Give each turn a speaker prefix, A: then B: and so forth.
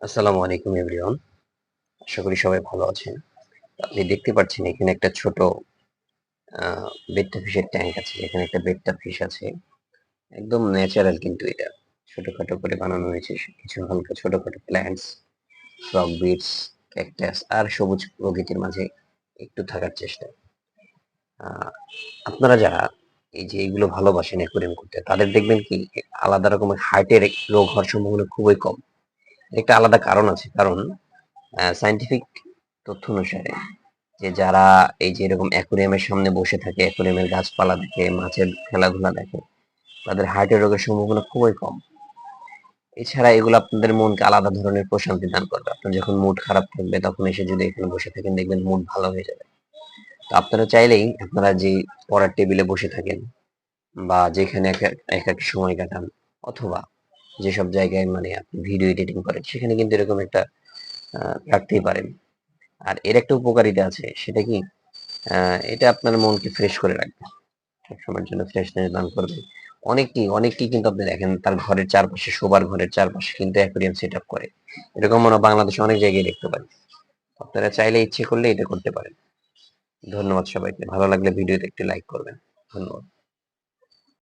A: আসসালামু আলাইকুম, এভরিওয়ান। আশা করি সবাই ভালো আছেন। আপনি দেখতে পাচ্ছেন এখানে একটা ছোট বেটটা ফিশের ট্যাঙ্ক আছে। এখানে একটা বেটটা ফিশ আছে। একদম ন্যাচারাল কিন্তু এটা। ছোটখাটো করে বানানো হয়েছে। কিছু হালকা ছোটখাটো প্ল্যান্টস ফ্রক বিটস ক্যাকটাস আর সবুজ প্রকৃতির মাঝে একটু থাকার চেষ্টা। আপনারা যারা এই যে এইগুলো ভালোবাসেন অ্যাকুরিয়াম করতে, তাদের দেখবেন কি, আলাদা রকমের হার্টের রোগ হওয়ার সম্ভাবনা খুবই কম। একটা আলাদা কারণ আছে। কারণ সাইন্টিফিক তথ্য অনুসারে যে যারা এই যে এরকম অ্যাকুরিয়ামের সামনে বসে থাকে অ্যাকুরিয়ামের গাছপালা দেখে, মাছের খেলাধুলা দেখে, তাদের হার্টের রোগের সম্ভাবনা খুবই কম। এছাড়া এগুলো আপনাদের মনকে আলাদা ধরনের প্রশান্তি দান করবে। আপনার যখন মুড খারাপ থাকবে, তখন এসে যদি এখানে বসে থাকেন, দেখবেন মুড ভালো হয়ে যাবে। তো আপনারা চাইলেই আপনারা যে পড়ার টেবিলে বসে থাকেন বা যেখানে এক এক সময় কাটান, অথবা যেসব জায়গায় মানে আপনি ভিডিও এডিটিং করেন, সেখানে কিন্তু এরকম একটা রাখতেই পারেন আর এর একটা উপকারিতা আছে, সেটা কি? এটা আপনার মনকে ফ্রেশ করে রাখবে। সবসময়ের জন্য ফ্রেশনেস দান করবে। অনেকেই অনেকেই কিন্তু আপনি দেখেন, তার ঘরের চারপাশে, শোবার ঘরের চারপাশে কিন্তু অ্যাকোরিয়াম সেট আপ করে। এরকম আমরা বাংলাদেশে অনেক জায়গায় দেখতে পাই আপনারা চাইলে ইচ্ছে করলে এটা করতে পারেন। ধন্যবাদ সবাইকে। ভালো লাগলে ভিডিওতে একটি লাইক করবেন। ধন্যবাদ।